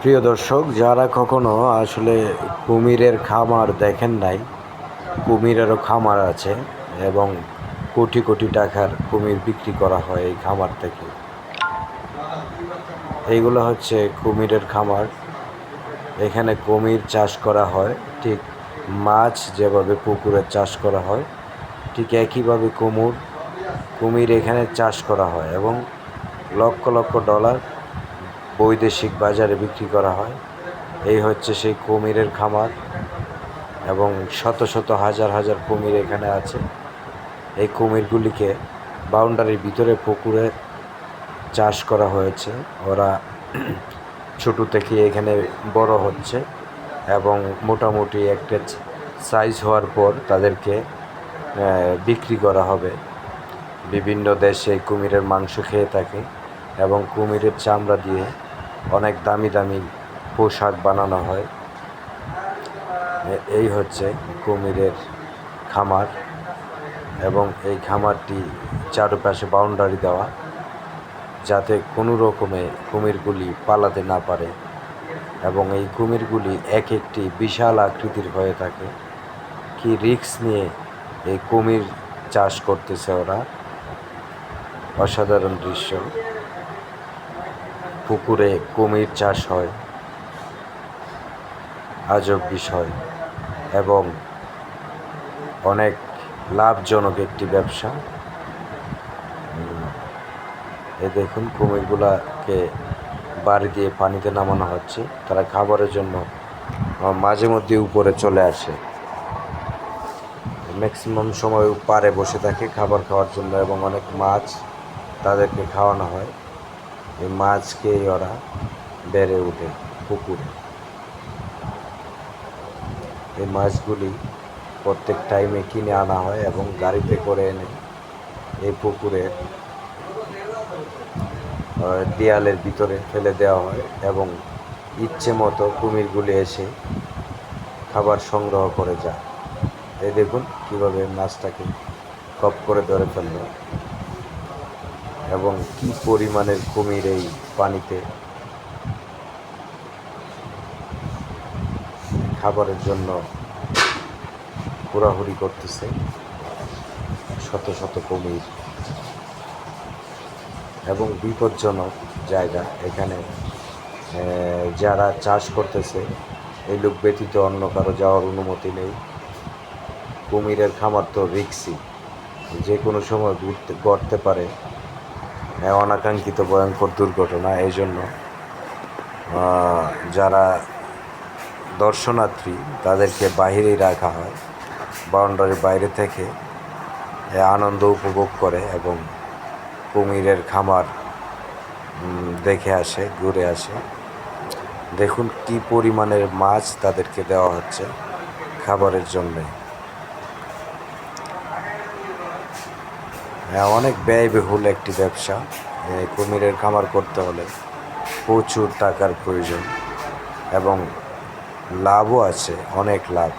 প্রিয় দর্শক, যারা কখনো আসলে কুমিরের খামার দেখেন নাই কুমিরেরও খামার আছে এবং কোটি কোটি টাকার কুমির বিক্রি করা হয় এই খামার থেকে। এইগুলো হচ্ছে কুমিরের খামার। এখানে কুমির চাষ করা হয়, ঠিক মাছ যেভাবে পুকুরে চাষ করা হয়, ঠিক একইভাবে কুমুর। কুমির এখানে চাষ করা হয় এবং লক্ষ লক্ষ ডলার বৈদেশিক বাজারে বিক্রি করা হয়। এই হচ্ছে সেই কুমিরের খামার এবং শত শত হাজার হাজার কুমির এখানে আছে। এই কুমিরগুলিকে বাউন্ডারির ভিতরে পুকুরে চাষ করা হয়েছে। ওরা ছোটো থেকে এখানে বড় হচ্ছে এবং মোটামুটি একটা সাইজ হওয়ার পর তাদেরকে বিক্রি করা হবে। বিভিন্ন দেশে কুমিরের মাংস খেয়ে থাকে এবং কুমিরের চামড়া দিয়ে অনেক দামি দামি পোশাক বানানো হয়। এই হচ্ছে কুমিরের খামার এবং এই খামারটি চারপাশে বাউন্ডারি দেওয়া যাতে কোনো রকমে কুমিরগুলি পালাতে না পারে এবং এই কুমিরগুলি এক একটি বিশাল আকৃতির হয়ে থাকে। কি রিস্ক নিয়ে এই কুমির চাষ করতেছে ওরা? অসাধারণ দৃশ্য। পুকুরে কুমির চাষ হয়। আজব বিষয় এবং অনেক লাভজনক একটি ব্যবসা। এ দেখুন, কুমিরগুলাকে বাড়ি দিয়ে পানিতে নামানো হচ্ছে। তারা খাবারের জন্য মাঝে মধ্যে উপরে চলে আসে। ম্যাক্সিমাম সময় পারে বসে থাকে খাবার খাওয়ার জন্য এবং অনেক মাছ তাদেরকে খাওয়ানো হয়। এই মাছ খেয়ে ওরা বেড়ে ওঠে পুকুরে। এই মাছগুলি প্রত্যেক টাইমে কিনে আনা হয় এবং গাড়িতে করে এনে এই পুকুরে দেয়ালের ভিতরে ফেলে দেওয়া হয় এবং ইচ্ছে মতো কুমিরগুলি এসে খাবার সংগ্রহ করে যায়। এই দেখুন কীভাবে মাছটাকে কপ করে ধরে ফেলল। এবং কি পরিমাণের কুমির এই পানিতে খাবারের জন্য হুড়াহুড়ি করতেছে? শত শত কুমির। এবং বিপজ্জনক জায়গা এখানে। যারা চাষ করতেছে, এই লোক ব্যতীত অন্য কারও যাওয়ার অনুমতি নেই। কুমিরের খামার তো রিক্সি যে কোনো সময় ঘুরতে, গড়তে পারে। অনাকাঙ্ক্ষিত ভয়ঙ্কর দুর্ঘটনা, এই জন্য যারা দর্শনার্থী, তাদেরকে বাহিরেই রাখা হয়, বাউন্ডারির বাইরে থেকে আনন্দ উপভোগ করে এবং কুমিরের খামার দেখে আসে, ঘুরে আসে। দেখুন কি পরিমাণের মাছ তাদেরকে দেওয়া হচ্ছে খাবারের জন্যে। হ্যাঁ অনেক ব্যয়বহুল একটি ব্যবসা। কুমিরের খামার করতে হলে প্রচুর টাকার প্রয়োজন এবং লাভও আছে, অনেক লাভ।